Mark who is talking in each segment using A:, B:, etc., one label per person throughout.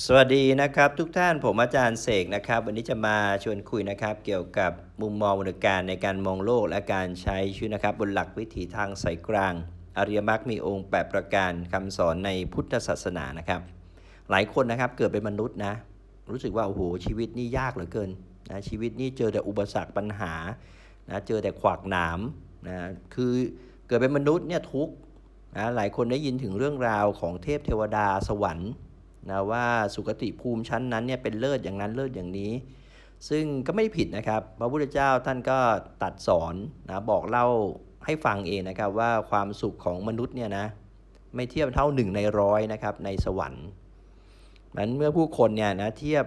A: สวัสดีนะครับ ทุกท่านผมอาจารย์เสกนะครับ วันนี้จะมาชวนคุยนะครับ เกี่ยวกับมุมมองบริการในการมองโลกและการใช้ชีวิตนะครับ บนหลักวิถีทางสายกลาง อริยมรรคมีองค์ 8 ประการคำสอนในพุทธศาสนานะครับ หลายคนนะครับเกิดเป็นมนุษย์นะ รู้สึกว่าโอ้โหชีวิตนี่ยากเหลือเกินนะชีวิตนี่เจอแต่อุปสรรคปัญหานะเจอแต่ขวากหนามนะคือเกิดเป็นมนุษย์เนี่ยทุกนะหลายคนได้ยินถึงเรื่องราวของเทพเทวดาสวรรค์ นะว่าสุคติภูมิชั้นนั้นเนี่ยเป็นเลิศอย่างนั้นเลิศอย่างนี้ ซึ่งก็ไม่ผิดนะครับ พระพุทธเจ้าท่านก็ตัดสอนนะบอกเล่าให้ฟังเองนะครับว่าความสุขของมนุษย์เนี่ยนะไม่เทียบเท่าหนึ่งในร้อยนะครับในสวรรค์นั้นเมื่อผู้คนเนี่ยนะเทียบ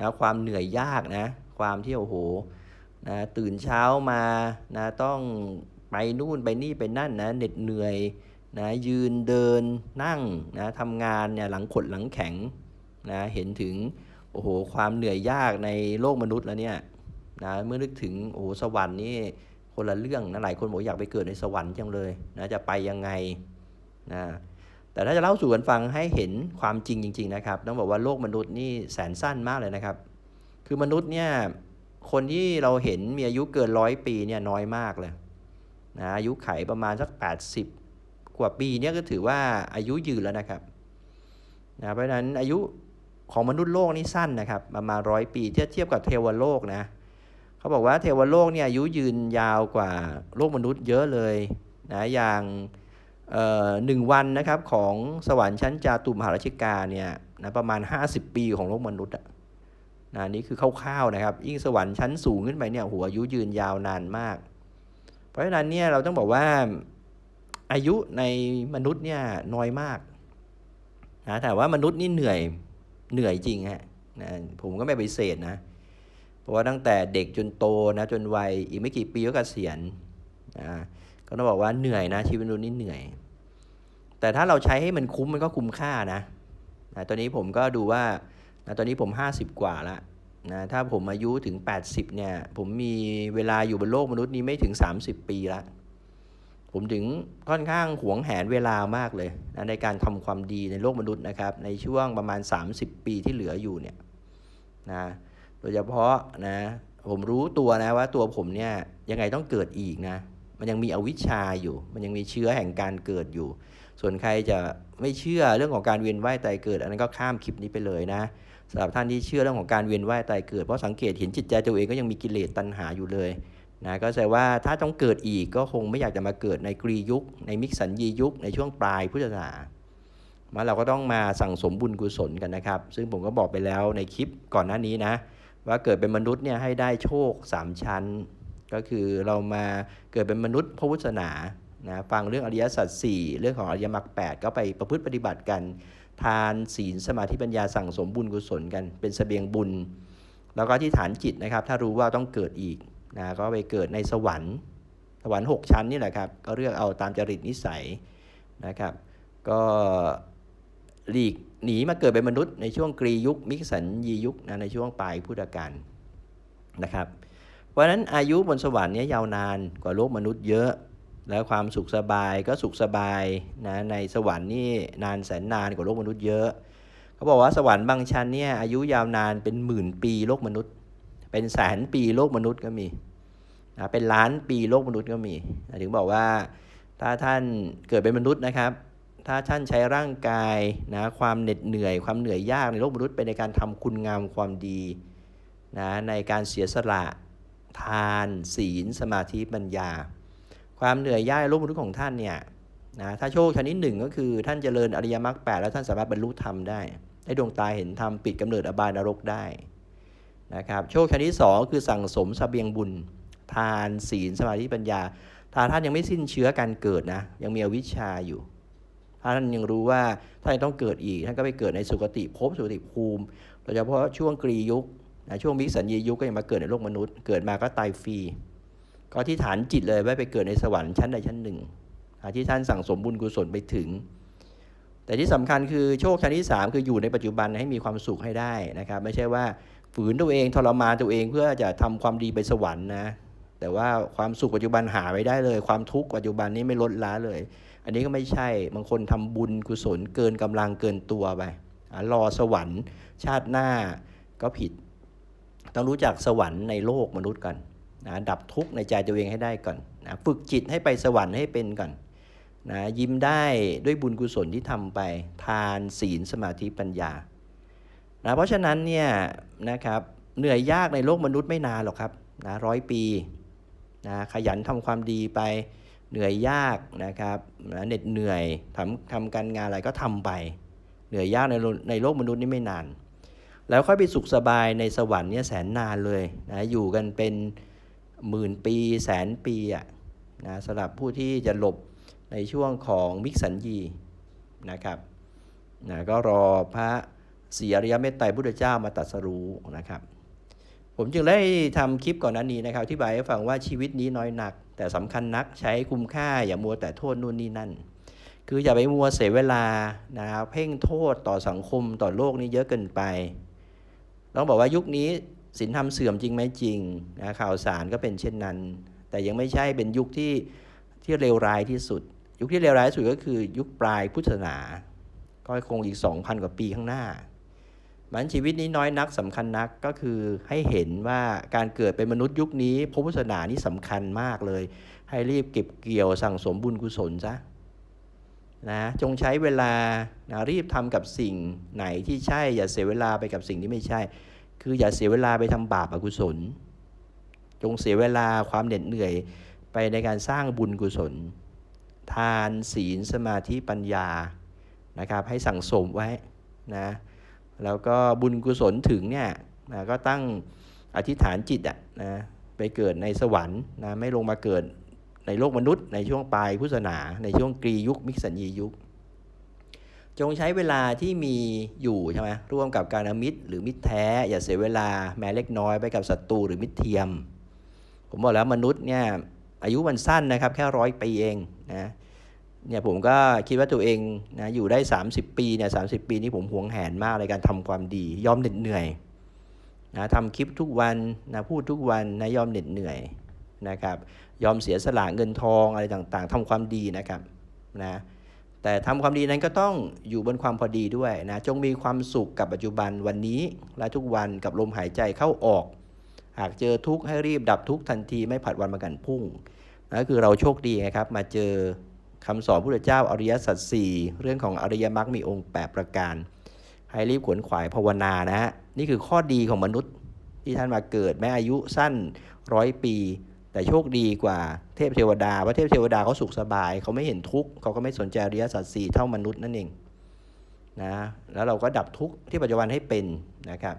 A: นะความเหนื่อยยากนะความที่โอ้โหนะตื่นเช้ามานะต้องไปนู่นไปนี่ไปนั่นนะเหน็ดเหนื่อย นะยืนเดินนั่งนะทำงานเนี่ยหลังขดหลังแข็งนะเห็นถึงโอ้โหความเหนื่อยยากในโลกมนุษย์แล้วเนี่ยนะเมื่อนึกถึงโอ้โหสวรรค์นี่คนละเรื่องนะหลายคนบอกอยากไปเกิดในสวรรค์จังเลยนะจะไปยังไงนะแต่ถ้าจะเล่าสู่กันฟังให้เห็นความจริงจริง ๆ นะครับ ต้องบอกว่าโลกมนุษย์นี่แสนสั้นมากเลยนะครับ คือมนุษย์เนี่ยคนที่เราเห็นมีอายุเกินร้อยปีเนี่ยน้อยมากเลยนะอายุไขประมาณสัก 80 กว่าปีเนี่ยก็ถือว่าอายุยืนแล้วนะครับนะเพราะฉะนั้นอายุของมนุษย์โลกนี่สั้นนะครับประมาณร้อยปีเทียบเทียบกับเทวโลกนะเขาบอกว่าเทวโลกเนี่ยอายุยืนยาวกว่าโลกมนุษย์เยอะเลยนะอย่างหนึ่งวันนะครับของสวรรค์ชั้นจาตุมหาราชิกาเนี่ยนะประมาณ 50 ปีของโลกมนุษย์อะนะนี่คือคร่าวๆนะครับ ยิ่งสวรรค์ชั้นสูงขึ้นไปเนี่ยหัวอายุยืนยาวนานมาก เพราะฉะนั้นเนี่ยเราต้องบอกว่า อายุในมนุษย์เนี่ยน้อยมากนะแต่ว่ามนุษย์นี่เหนื่อยเหนื่อยจริงฮะนะผมก็ไม่ไปเสธนะ เพราะว่าตั้งแต่เด็กจนโตนะจนวัยอีกไม่กี่ปีก็เกษียณนะก็ต้องบอกว่าเหนื่อยนะชีวิตมนุษย์นี่เหนื่อย แต่ถ้าเราใช้ให้มันคุ้มมันก็คุ้มค่านะนะตอนนี้ผมก็ดูว่านะตอนนี้ผม 50 กว่าแล้วนะถ้าผมอายุถึง 80เนี่ยผมมีเวลาอยู่บนโลกมนุษย์นี้ไม่ถึง 30 ปีล้ว ผมถึงค่อนข้างหวงแหนเวลามากเลยนะในการทำความดีในโลกมนุษย์นะครับ ในช่วงประมาณ 30 ปีที่เหลืออยู่เนี่ยนะโดยเฉพาะนะผมรู้ตัวนะว่าตัวผมเนี่ยยังไงต้องเกิดอีกนะมันยังมีอวิชชาอยู่ มันยังมีเชื้อแห่งการเกิดอยู่ ส่วนใครจะไม่เชื่อเรื่องของการเวียนว่ายตายเกิด อันนั้นก็ข้ามคลิปนี้ไปเลยนะสำหรับท่านที่เชื่อเรื่องของการเวียนว่ายตายเกิดเพราะสังเกตเห็นจิตใจตัวเองก็ยังมีกิเลสตัณหาอยู่เลย นะก็แสดงว่าถ้าต้องเกิดอีกก็คงไม่อยากจะมาเกิดในกรียุค ในมิกสันยียุค ในช่วงปลายพุทธศาสนามาเราก็ต้องมาสั่งสมบุญกุศลกันนะครับ ซึ่งผมก็บอกไปแล้วในคลิปก่อนหน้านี้นะ ว่าเกิดเป็นมนุษย์เนี่ยให้ได้โชค 3 ชั้น ก็คือเรามาเกิดเป็นมนุษย์พระพุทธศาสนานะฟังเรื่องอริยสัจสี่เรื่องของอริยมรรคแก็ไปประพฤติปฏิบัติกัน ทานศีลสมาธิปัญญาสั่งสมบุญกุศลกัน เป็นสเสบียงบุญ แล้วก็ที่ฐานจิตนะครับ ถ้ารู้ว่าต้องเกิดอีก นะก็ไปเกิดในสวรรค์ สวรรค์ 6 ชั้นนี่แหละครับ ก็เลือกเอาตามจริตนิสัยนะครับ ก็หลีกหนีมาเกิดเป็นมนุษย์ในช่วงกรียุค มิกสันยียุคนะในช่วงปลายพุทธกาลนะครับ เพราะฉะนั้นอายุบนสวรรค์นี้ยาวนานกว่าโลกมนุษย์เยอะ แล้วความสุขสบายก็สุขสบายนะในสวรรค์นี่นานแสนนานกว่าโลกมนุษย์เยอะ เขาบอกว่าสวรรค์บางชั้นเนี่ยอายุยาวนานเป็นหมื่นปีโลกมนุษย์ เป็นแสนปีโลกมนุษย์ก็มีนะเป็นล้านปีโลกมนุษย์ก็มีนะถึงบอกว่าถ้าท่านเกิดเป็นมนุษย์นะครับ ถ้าท่านใช้ร่างกายนะความเหน็ดเหนื่อย ความเหนื่อยยากในโลกมนุษย์ไปในการทำคุณงามความดีนะในการเสียสละทานศีล สมาธิปัญญา ความเหนื่อยยากในโลกมนุษย์ของท่านเนี่ยนะถ้าโชคชนิดหนึ่งก็คือท่านเจริญอริยมรรคแปดแล้วท่านสามารถบรรลุธรรมได้ ได้ดวงตาเห็นธรรมปิดกำเนิดอบายนรกได้ นะครับโชคชนิดที่สองคือสั่งสมสเสบียงบุญ ทานศีลสมาธิปัญญาถ้าท่านยังไม่สิ้นเชื้อการเกิดนะยังมีอวิชชาอยู่ถ้าท่านยังรู้ว่าท่านต้องเกิดอีกท่านก็ไปเกิดในสุคติภพสุคติภูมิโดยเฉพาะช่วงกรียุคนะช่วงมิสัญญียุคก็ยังมาเกิดในโลกมนุษย์ เกิดมาก็ตายฟรีก็ที่ฐานจิตเลยไว้ไปเกิดในสวรรค์ชั้นใดชั้นหนึ่งที่ท่านสั่งสมบุญกุศลไปถึง แต่ที่สำคัญคือโชคชั้นที่ 3 คืออยู่ในปัจจุบันให้มีความสุขให้ได้นะครับ ไม่ใช่ว่า ฝืนตัวเองทรมานตัวเองเพื่อจะทำความดีไปสวรรค์นะ แต่ว่าความสุขปัจจุบันหาไม่ได้เลย ความทุกข์ปัจจุบันนี้ไม่ลดละเลย อันนี้ก็ไม่ใช่บางคนทำบุญกุศลเกินกำลังเกินตัวไปรอสวรรค์ชาติหน้าก็ผิด ต้องรู้จักสวรรค์ในโลกมนุษย์ก่อนนะดับทุกข์ในใจตัวเองให้ได้ก่อนนะฝึกจิตให้ไปสวรรค์ให้เป็นก่อนนะยิ้มได้ด้วยบุญกุศลที่ทำไป ทานศีลสมาธิปัญญา นะเพราะฉะนั้นเนี่ยนะครับเหนื่อยยากในโลกมนุษย์ไม่นานหรอกครับนะร้อยปีนะขยันทำความดีไปเหนื่อยยากนะครับนะเหน็ดเหนื่อยทำทำการงานอะไรก็ทำไป เหนื่อยยากในโลในโลกมนุษย์นี่ไม่นาน แล้วค่อยไปสุขสบายในสวรรค์เนี่ยแสนนานเลยนะอยู่กันเป็นหมื่นปีแสนปีอะนะสำหรับผู้ที่จะหลบในช่วงของมิกสัญญีนะครับนะก็รอพระ ศรีอริยเมตไตรพุทธเจ้ามาตรัสรู้นะครับ ผมจึงได้ทำคลิปก่อนหน้านี้นะครับที่บายให้ฟังว่าชีวิตนี้น้อยหนัก แต่สำคัญนักใช้คุ้มค่าอย่ามัวแต่โทษนู่นนี่นั่น คืออย่าไปมัวเสียเวลานะครับเพ่งโทษต่อสังคมต่อโลกนี้เยอะเกินไปต้องบอกว่ายุคนี้ศีลธรรมเสื่อมจริงไหมจริงนะข่าวสารก็เป็นเช่นนั้น แต่ยังไม่ใช่เป็นยุคที่ที่เลวร้ายที่สุด ยุคที่เลวร้ายที่สุดก็คือยุคปลายพุทธศาสนา ก็คงอีก 2,000 กว่าปีข้างหน้า มันชีวิตนี้น้อยนักสำคัญนักก็คือให้เห็นว่าการเกิดเป็นมนุษย์ยุคนี้พระพุทธศาสนานี่สำคัญมากเลย ให้รีบเก็บเกี่ยวสั่งสมบุญกุศลซะนะจงใช้เวลานะรีบทำกับสิ่งไหนที่ใช่ อย่าเสียเวลาไปกับสิ่งที่ไม่ใช่ คืออย่าเสียเวลาไปทำบาปอกุศล จงเสียเวลาความเหน็ดเหนื่อยไปในการสร้างบุญกุศล ทานศีลสมาธิปัญญานะครับให้สั่งสมไว้นะ แล้วก็บุญกุศลถึงเนี่ยนะก็ตั้งอธิษฐานจิตอะนะไปเกิดในสวรรค์นะไม่ลงมาเกิดในโลกมนุษย์ ในช่วงปลายพุทธศาสนา ในช่วงกรียุคมิกสัญญียุค จงใช้เวลาที่มีอยู่ใช่ไหมร่วมกับการมิตร หรือมิตรแท้ อย่าเสียเวลาแม้เล็กน้อยไปกับศัตรูหรือมิตรเทียม ผมบอกแล้วมนุษย์เนี่ยอายุมันสั้นนะครับ แค่ร้อยปีเองนะ เนี่ยผมก็คิดว่าตัวเองนะอยู่ได้ 30 ปีเนี่ยสาปีนี้ผมหวงแหนมากในการทำความดี ยอมเหน็ดเหนื่อยนะทำคลิปทุกวันนะพูดทุกวันนะยอมเหน็ดเหนื่อยนะครับยอมเสียสละเงินทองอะไรต่างๆทำความดีนะครับนะแต่ทำความดีนั้นก็ต้องอยู่บนความพอดีด้วยนะจงมีความสุขกับปัจจุบันวันนี้ และทุกวันกับลมหายใจเข้าออก หากเจอทุกข์ให้รีบดับทุกข์ทันทีไม่ผัดวันประกันพรุ่งนั่นคือเราโชคดีไงครับมาเจอ คำสอนพระพุทธเจ้าอริยสัจสี่เรื่องของอริยมรรคมีองค์ 8 ประการ ให้รีบขวนขวายภาวนานะฮะนี่คือข้อดีของมนุษย์ที่ท่านมาเกิดแม้อายุสั้นร้อยปี แต่โชคดีกว่าเทพเทวดาว่าเทพเทวดาเขาสุขสบาย เขาไม่เห็นทุกข์เขาก็ไม่สนใจอริยสัจสี่เท่ามนุษย์นั่นเองนะแล้วเราก็ดับทุกข์ที่ปัจจุบันให้เป็นนะครับ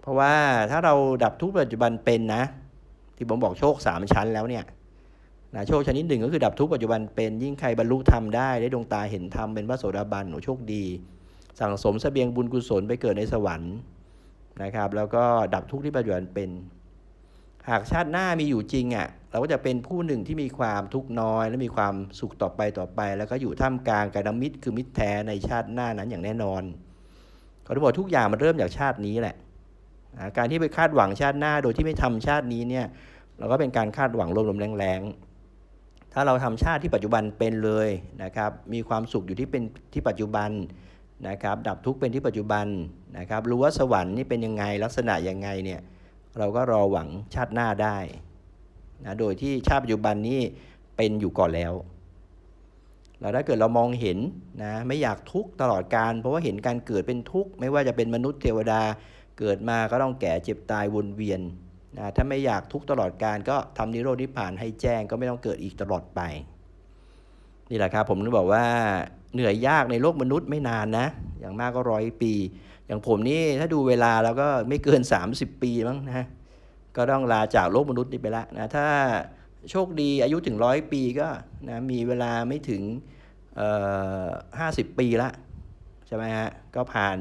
A: เพราะว่าถ้าเราดับทุกข์ปัจจุบันเป็นนะ ที่ผมบอกโชคสามชั้นแล้วเนี่ย นะโชคชนิดหนึ่งก็คือดับทุกปัจจุบันเป็นยิ่งใครบรรลุธรรมได้ได้ดวงตาเห็นธรรมเป็นพระโสดาบันโอ้โชคดี สั่งสมเสบียงบุญกุศลไปเกิดในสวรรค์นะครับ แล้วก็ดับทุกข์ที่ปัจจุบันเป็น หากชาติหน้ามีอยู่จริงอะเราก็จะเป็นผู้หนึ่งที่มีความทุกข์น้อย และมีความสุขต่อไปต่อไป แล้วก็อยู่ท่ามกลางกายมิตรคือมิตรแท้ในชาติหน้านั้นอย่างแน่นอนเขาบอกทุกอย่างมันเริ่มจากชาตินี้แหละการที่ไปคาดหวังชาติหน้าโดยที่ไม่ทำชาตินี้เนี่ยเราก็เป็นการคาดหวังลมๆแรงๆ ถ้าเราทำชาติที่ปัจจุบันเป็นเลยนะครับ มีความสุขอยู่ที่เป็นที่ปัจจุบันนะครับ ดับทุกข์เป็นที่ปัจจุบันนะครับ รู้ว่าสวรรค์นี่เป็นยังไงลักษณะยังไงเนี่ย เราก็รอหวังชาติหน้าได้นะโดยที่ชาติปัจจุบันนี้เป็นอยู่ก่อนแล้ว แล้วถ้าเกิดเรามองเห็นนะไม่อยากทุกข์ตลอดการ เพราะว่าเห็นการเกิดเป็นทุกข์ไม่ว่าจะเป็นมนุษย์เทวดาเกิดมาก็ต้องแก่เจ็บตายวนเวียน นะถ้าไม่อยากทุกตลอดการก็ทำนิโรธนิพพานให้แจ้งก็ไม่ต้องเกิดอีกตลอดไป นี่แหละครับผมนึกบอกว่าเหนื่อยยากในโลกมนุษย์ไม่นานนะ อย่างมากก็ร้อยปี อย่างผมนี่ถ้าดูเวลาแล้วก็ไม่เกิน 30 ปีมั้งนะก็ต้องลาจากโลกมนุษย์นี้ไปแล้วนะถ้าโชคดีอายุถึงร้อยปีก็นะมีเวลาไม่ถึงห้าสิบปีละใช่ไหมฮะก็ผ่าน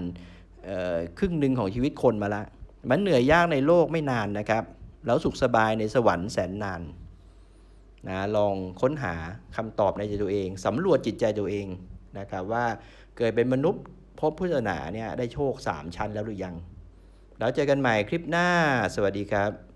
A: ครึ่งหนึ่งของชีวิตคนมาละ มันเหนื่อยยากในโลกไม่นานนะครับ แล้วสุขสบายในสวรรค์แสนนานนะลองค้นหาคำตอบในใจตัวเองสำรวจจิตใจตัวเองนะครับว่าเกิดเป็นมนุษย์พบพุทธศาสนาเนี่ยได้โชค 3 ชั้นแล้วหรือยัง แล้วเจอกันใหม่คลิปหน้า สวัสดีครับ